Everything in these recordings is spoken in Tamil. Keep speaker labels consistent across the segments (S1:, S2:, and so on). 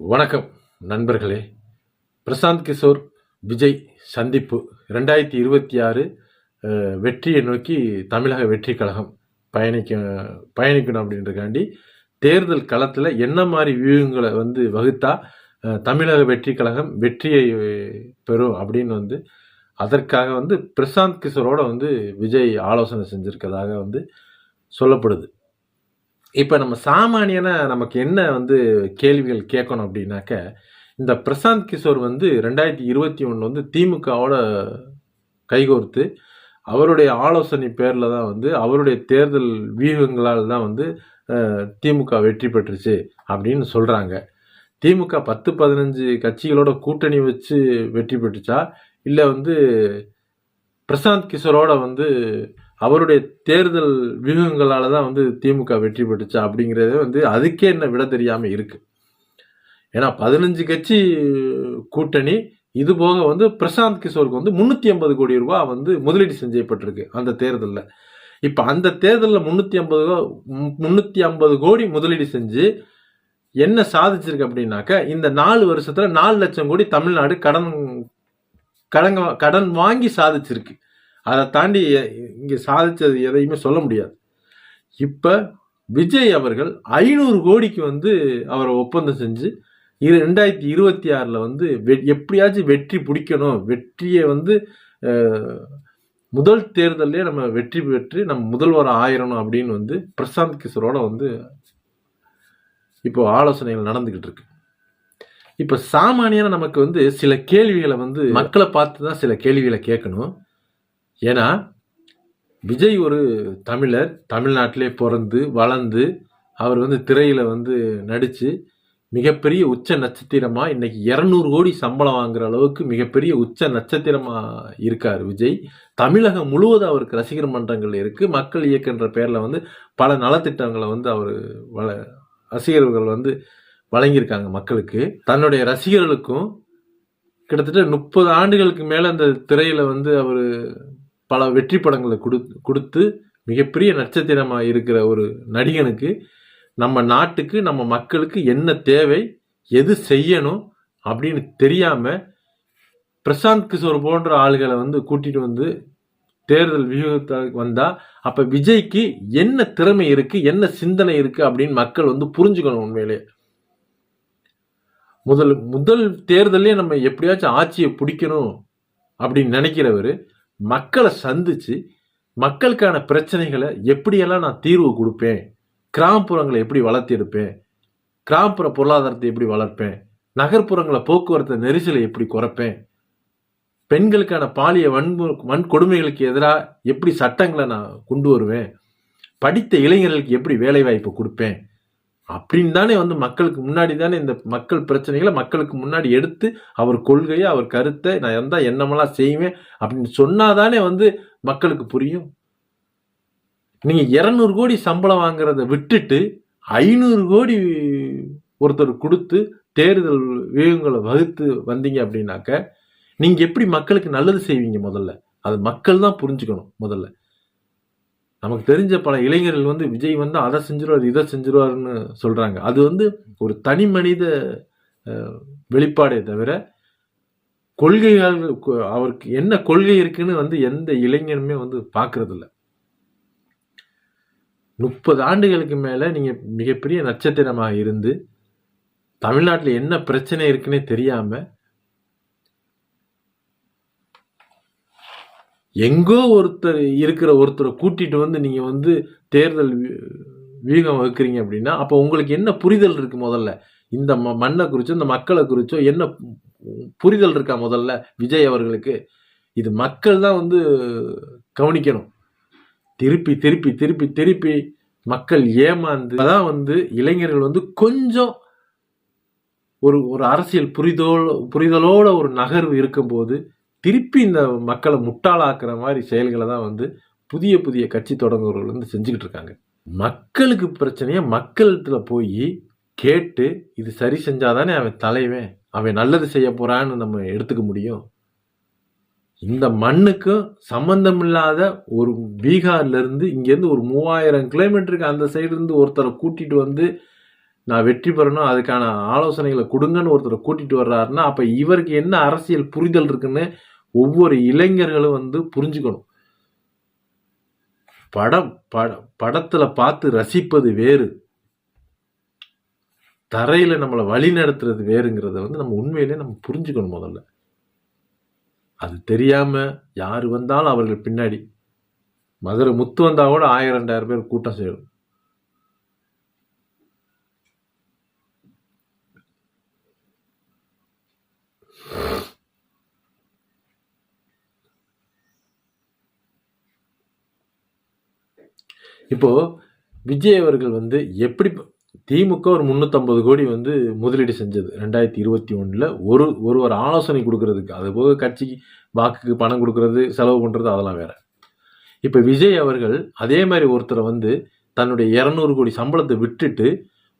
S1: வணக்கம் நண்பர்களே. பிரசாந்த் கிஷோர் விஜய் சந்திப்பு. ரெண்டாயிரத்தி இருபத்தி ஆறு வெற்றியை நோக்கி தமிழக வெற்றி கழகம் பயணிக்க பயணிக்கணும் அப்படின்றக்காண்டி தேர்தல் களத்தில் என்ன மாதிரி வியூகங்களை வந்து வகுத்தா தமிழக வெற்றி கழகம் வெற்றியை பெறும் அப்படின்னு வந்து அதற்காக வந்து பிரசாந்த் கிஷோரோட வந்து விஜய் ஆலோசனை செஞ்சுருக்கதாக வந்து சொல்லப்படுது. இப்போ நம்ம சாமானியனாக நமக்கு என்ன வந்து கேள்விகள் கேட்கணும் அப்படின்னாக்க இந்த பிரசாந்த் கிஷோர் வந்து ரெண்டாயிரத்தி இருபத்தி ஒன்று வந்து திமுகவோட கைகோர்த்து அவருடைய ஆலோசனை பேரில் தான் வந்து அவருடைய தேர்தல் வியூகங்களால் தான் வந்து திமுக வெற்றி பெற்றுச்சு அப்படின்னு சொல்கிறாங்க திமுக பத்து பதினஞ்சு கட்சிகளோட கூட்டணி வச்சு வெற்றி பெற்றுச்சா? இல்லை வந்து பிரசாந்த் கிஷோரோட வந்து அவருடைய தேர்தல் வியூகங்களால தான் வந்து திமுக வெற்றி பெற்றுச்சா அப்படிங்கிறதே வந்து அதுக்கே என்ன விட தெரியாமல் இருக்குது ஏன்னா பதினஞ்சு கட்சி கூட்டணி இது போக வந்து பிரசாந்த் கிஷோருக்கு வந்து முந்நூற்றி ஐம்பது கோடி ரூபா வந்து முதலீடு செஞ்சப்பட்டிருக்கு அந்த தேர்தலில். இப்போ அந்த தேர்தலில் முந்நூற்றி ஐம்பது முந்நூற்றி ஐம்பது கோடி முதலீடு செஞ்சு என்ன சாதிச்சிருக்கு அப்படின்னாக்க இந்த நாலு வருஷத்தில் நாலு லட்சம் கோடி தமிழ்நாடு கடன் கடன் கடன் வாங்கி சாதிச்சிருக்கு. அதை தாண்டி இங்கே சாதித்தது எதையுமே சொல்ல முடியாது. இப்போ விஜய் அவர்கள் ஐநூறு கோடிக்கு வந்து அவரை ஒப்பந்தம் செஞ்சு இரு ரெண்டாயிரத்தி இருபத்தி ஆறில் வந்து வெ- எப்படியாச்சும் வெற்றி பிடிக்கணும். வெற்றியை வந்து முதல் தேர்தலே நம்ம வெற்றி பெற்று நம்ம முதல்வர் ஆயிரணும் அப்படின்னு வந்து பிரசாந்த் கிஷோரோட வந்து இப்போ ஆலோசனைகள் நடந்துக்கிட்டு இருக்கு இப்போ சாமானியான நமக்கு வந்து சில கேள்விகளை வந்து மக்களை பார்த்து தான் சில கேள்விகளை கேட்கணும். ஏன்னா விஜய் ஒரு தமிழர் தமிழ்நாட்டிலே பிறந்து வளர்ந்து அவர் வந்து திரையில் வந்து நடித்து மிகப்பெரிய உச்ச நட்சத்திரமாக இன்றைக்கி இரநூறு கோடி சம்பளம் வாங்குற அளவுக்கு மிகப்பெரிய உச்ச நட்சத்திரமாக இருக்கார் விஜய். தமிழகம் முழுவதும் அவருக்கு ரசிகர் மன்றங்கள் இருக்குது மக்கள் இயக்கன்ற பேரில் வந்து பல நலத்திட்டங்களை வந்து அவர் வள ரசிகர்கள் வந்து வழங்கியிருக்காங்க மக்களுக்கு. தன்னுடைய ரசிகர்களுக்கும் கிட்டத்தட்ட முப்பது ஆண்டுகளுக்கு மேலே அந்த திரையில் வந்து அவர் பல வெற்றி படங்களை கொடு கொடுத்து மிகப்பெரிய நட்சத்திரமாக இருக்கிற ஒரு நடிகனுக்கு நம்ம நாட்டுக்கு நம்ம மக்களுக்கு என்ன தேவை எது செய்யணும் அப்படின்னு தெரியாமல் பிரசாந்த் கிஷோர் போன்ற ஆளுகளை வந்து கூட்டிகிட்டு வந்து தேர்தல் வியூகத்தை வந்தால் அப்போ விஜய்க்கு என்ன திறமை இருக்குது என்ன சிந்தனை இருக்குது அப்படின்னு மக்கள் வந்து புரிஞ்சுக்கணும் உண்மையிலே. முதல் முதல் தேர்தலே நம்ம எப்படியாச்சும் ஆட்சியை பிடிக்கணும் அப்படின்னு நினைக்கிறவர் மக்களை சந்திச்சு மக்களுக்கான பிரச்சனைகளை எப்படியெல்லாம் நான் தீர்வு கொடுப்பேன்? கிராமப்புறங்களை எப்படி வளர்த்தி எடுப்பேன்? கிராமப்புற பொருளாதாரத்தை எப்படி வளர்ப்பேன்? நகர்ப்புறங்களை போக்குவரத்து நெரிசலை எப்படி குறைப்பேன்? பெண்களுக்கான பாலிய வன்பு வன்கொடுமைகளுக்கு எதிராக எப்படி சட்டங்களை நான் கொண்டு வருவேன்? படித்த இளைஞர்களுக்கு எப்படி வேலைவாய்ப்பு கொடுப்பேன்? அப்படின்னு தானே வந்து மக்களுக்கு முன்னாடி தானே இந்த மக்கள் பிரச்சனைகளை மக்களுக்கு முன்னாடி எடுத்து அவர் கொள்கையை அவர் கருத்தை நான் எந்த என்னமெல்லாம் செய்வேன் அப்படின்னு சொன்னாதானே வந்து மக்களுக்கு புரியும். நீங்க இருநூறு கோடி சம்பளம் வாங்குறத விட்டுட்டு ஐநூறு கோடி ஒருத்தர் கொடுத்து தேர்தல் வியூகங்களை வகுத்து வந்தீங்க அப்படின்னாக்க நீங்க எப்படி மக்களுக்கு நல்லது செய்வீங்க முதல்ல? அது மக்கள் தான் புரிஞ்சுக்கணும் முதல்ல. நமக்கு தெரிஞ்ச பல இளைஞர்கள் வந்து விஜய் வந்து அதை செஞ்சிருவார் இதை செஞ்சிருவாருன்னு சொல்றாங்க. அது வந்து ஒரு தனி மனித வெளிப்பாடே தவிர கொள்கைகள் அவருக்கு என்ன கொள்கை இருக்குன்னு வந்து எந்த இளைஞனுமே வந்து பார்க்கறது முப்பது ஆண்டுகளுக்கு மேலே நீங்கள் மிகப்பெரிய நட்சத்திரமாக இருந்து தமிழ்நாட்டில் என்ன பிரச்சனை இருக்குன்னே தெரியாமல் எங்கோ ஒருத்தர் இருக்கிற ஒருத்தரை கூட்டிட்டு வந்து நீங்கள் வந்து தேர்தல் வியூகம் வகுக்கிறீங்க அப்படின்னா அப்போ உங்களுக்கு என்ன புரிதல் இருக்குது முதல்ல? இந்த ம- மண்ணை குறிச்சோ இந்த மக்களை குறிச்சோ என்ன புரிதல் இருக்கா முதல்ல விஜய் அவர்களுக்கு? இது மக்கள் தான் வந்து கவனிக்கணும். திருப்பி திருப்பி திருப்பி திருப்பி மக்கள் ஏமாந்து அதான் வந்து இளைஞர்கள் வந்து கொஞ்சம் ஒரு ஒரு அரசியல் புரிதோல் புரிதலோட ஒரு நகர்வு இருக்கும்போது திருப்பி இந்த மக்களை முட்டாளாக்குற மாதிரி செயல்களை தான் வந்து புதிய புதிய கட்சி தொடங்குறவர்கள் வந்து செஞ்சுக்கிட்டு இருக்காங்க. மக்களுக்கு பிரச்சனையை மக்கள்கிட்ட போய் கேட்டு இது சரி செஞ்சாதானே அவன் தலைவன் அவன் நல்லது செய்ய போகிறான்னு நம்ம எடுத்துக்க முடியும். இந்த மண்ணுக்கும் சம்பந்தம் இல்லாத ஒரு பீகார்லேருந்து இங்கேருந்து ஒரு மூவாயிரம் கிலோமீட்டருக்கு அந்த சைடுலேருந்து ஒருத்தரை கூட்டிகிட்டு வந்து நான் வெற்றி பெறணும் அதுக்கான ஆலோசனைகளை கொடுங்கன்னு ஒருத்தரை கூட்டிட்டு வர்றாருன்னா அப்ப இவருக்கு என்ன அரசியல் புரிதல் இருக்குன்னு ஒவ்வொரு இளைஞர்களும் வந்து புரிஞ்சுக்கணும். படம் பட படத்துல பார்த்து ரசிப்பது வேறு. தரையில நம்மளை வழி நடத்துறது வேறுங்கிறத வந்து நம்ம உண்மையிலே நம்ம புரிஞ்சுக்கணும் முதல்ல. அது தெரியாம யாரு வந்தாலும் அவர்கள் பின்னாடி. மதுரை முத்து வந்தா கூட ஆயிரம் ரெண்டாயிரம் பேர் கூட்டம் சேரும். இப்போது விஜய் அவர்கள் வந்து எப்படி திமுக ஒரு முந்நூற்றம்பது கோடி வந்து முதலீடு செஞ்சது. ரெண்டாயிரத்தி இருபத்தி ஒன்றில் ஒரு ஒரு ஒரு ஆலோசனை கொடுக்கறதுக்கு. அது போக கட்சிக்கு வாக்குக்கு பணம் கொடுக்கறது செலவு பண்ணுறது அதெல்லாம் வேறு. இப்போ விஜய் அவர்கள் அதே மாதிரி ஒருத்தரை வந்து தன்னுடைய இரநூறு கோடி சம்பளத்தை விட்டுட்டு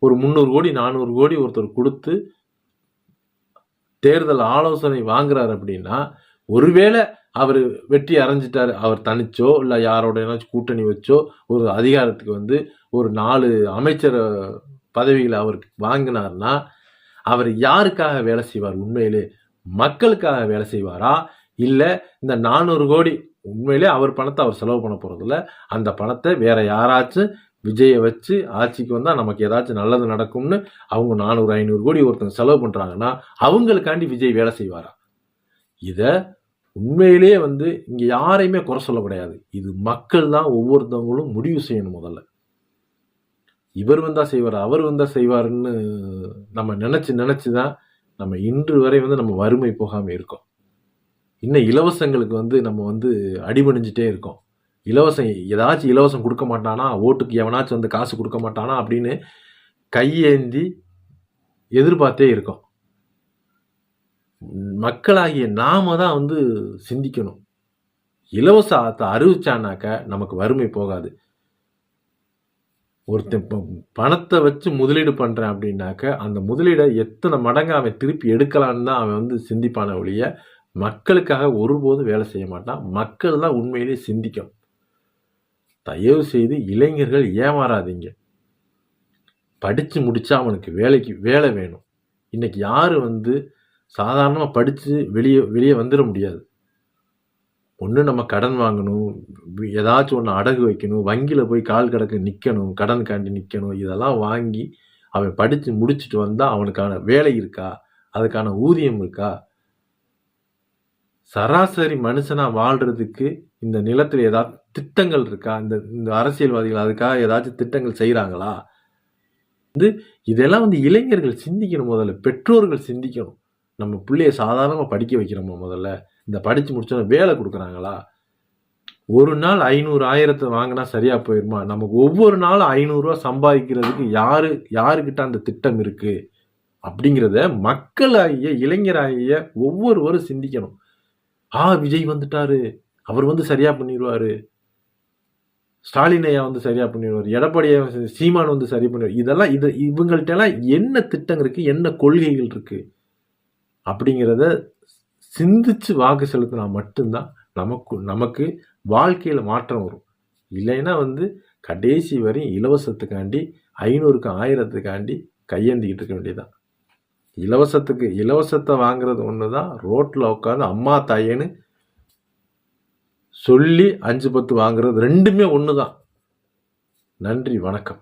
S1: ஒரு முந்நூறு கோடி நானூறு கோடி ஒருத்தர் கொடுத்து தேர்தல் ஆலோசனை வாங்குறாரு அப்படின்னா ஒருவேளை அவர் வெற்றி அடைஞ்சிட்டாரு அவர் தனிச்சோ இல்லை யாரோட ஏதாச்சும் கூட்டணி வச்சோ ஒரு அதிகாரத்துக்கு வந்து ஒரு நாலு அமைச்சர் பதவிகளை அவருக்கு வாங்கினார்னா அவர் யாருக்காக வேலை செய்வார் உண்மையிலே? மக்களுக்காக வேலை செய்வாரா? இல்லை இந்த நானூறு கோடி உண்மையிலே அவர் பணத்தை அவர் செலவு பண்ண போகிறதில்ல அந்த பணத்தை வேற யாராச்சும் விஜயை வச்சு ஆட்சிக்கு வந்தால் நமக்கு ஏதாச்சும் நல்லது நடக்கும்னு அவங்க நானூறு ஐநூறு கோடி ஒருத்தங்க செலவு பண்ணுறாங்கன்னா அவங்களுக்காண்டி விஜய் வேலை செய்வாரா? இதை உண்மையிலேயே வந்து இங்கே யாரையுமே குறை சொல்ல கிடையாது. இது மக்கள் தான் ஒவ்வொருத்தவங்களும் முடிவு செய்யணும் முதல்ல. இவர் வந்தால் செய்வார் அவர் வந்தால் செய்வாருன்னு நம்ம நினச்சி நினச்சி தான் நம்ம இன்று வரை வந்து நம்ம வறுமை போகாமல் இருக்கோம். இன்னும் இலவசங்களுக்கு வந்து நம்ம வந்து அடிபணிஞ்சிட்டே இருக்கோம். இலவசம் ஏதாச்சும் இலவசம் கொடுக்க மாட்டானா ஓட்டுக்கு எவனாச்சும் வந்து காசு கொடுக்க மாட்டானா அப்படின்னு கையேந்தி எதிர்பார்த்தே இருக்கோம். மக்களாகிய நாம தான் வந்து சிந்திக்கணும். இலவசத்தை அறிவிச்சானாக்க நமக்கு வறுமை போகாது. ஒருத்தன் பணத்தை வச்சு முதலீடு பண்ணுறேன் அப்படின்னாக்க அந்த முதலீடை எத்தனை மடங்கு அவன் திருப்பி எடுக்கலான்னு தான் அவன் வந்து சிந்திப்பான ஒழிய மக்களுக்காக ஒருபோதும் வேலை செய்ய மாட்டான். மக்கள் தான் உண்மையிலேயே சிந்திக்கும். தயவு செய்து இளைஞர்கள் ஏமாறாதீங்க. படித்து முடிச்சா அவனுக்கு வேலைக்கு வேலை வேணும். இன்னைக்கு யார் வந்து சாதாரணமாக படித்து வெளியே வெளியே வந்துட முடியாது. ஒன்று நம்ம கடன் வாங்கணும் ஏதாச்சும் ஒன்று அடகு வைக்கணும் வங்கியில் போய் கால் கிடக்க நிற்கணும் கடன் காண்டி நிற்கணும் இதெல்லாம் வாங்கி அவன் படித்து முடிச்சுட்டு வந்தால் அவனுக்கான வேலை இருக்கா? அதுக்கான ஊதியம் இருக்கா? சராசரி மனுஷனாக வாழ்கிறதுக்கு இந்த நிலத்தில் ஏதாவது திட்டங்கள் இருக்கா? இந்த இந்த அரசியல்வாதிகள் அதுக்காக ஏதாச்சும் திட்டங்கள் செய்கிறாங்களா வந்து இதெல்லாம் வந்து இளைஞர்கள் சிந்திக்கணும் முதல்ல பெற்றோர்கள் சிந்திக்கணும். நம்ம பிள்ளைய சாதாரணமாக படிக்க வைக்கிறோமா முதல்ல? இந்த படித்து முடிச்சோன்னா வேலை கொடுக்குறாங்களா? ஒரு நாள் ஐநூறு ஆயிரத்தை வாங்கினா சரியாக போயிடுமா நமக்கு ஒவ்வொரு நாளும் ஐநூறுரூவா சம்பாதிக்கிறதுக்கு யார் யாருக்கிட்ட அந்த திட்டம் இருக்குது அப்படிங்கிறத மக்களாகிய இளைஞராகிய ஒவ்வொருவரும் சிந்திக்கணும். ஆ விஜய் வந்துட்டாரு. அவர் வந்து சரியாக பண்ணிடுவார் ஸ்டாலினையா வந்து சரியாக பண்ணிடுவார் எடப்பாடி சீமான் வந்து சரி பண்ணிடுவார் இதெல்லாம் இது இவங்கள்ட்ட எல்லாம் என்ன திட்டங்கள் இருக்குது என்ன கொள்கைகள் இருக்குது அப்படிங்கிறத சிந்திச்சு வாக்கு செலுத்தினா மட்டும்தான் நமக்கு நமக்கு வாழ்க்கையில் மாற்றம் வரும். இல்லைன்னா வந்து கடைசி வரையும் இலவசத்துக்காண்டி ஐநூறுக்கு ஆயிரத்துக்காண்டி கையேந்திக்கிட்டு இருக்க வேண்டியதுதான். இலவசத்துக்கு இலவசத்தை வாங்குறது ஒன்று தான் ரோட்டில் உட்காந்து அம்மா தாயேன்னு சொல்லி அஞ்சு பத்து வாங்குறது ரெண்டுமே ஒன்று தான் நன்றி வணக்கம்.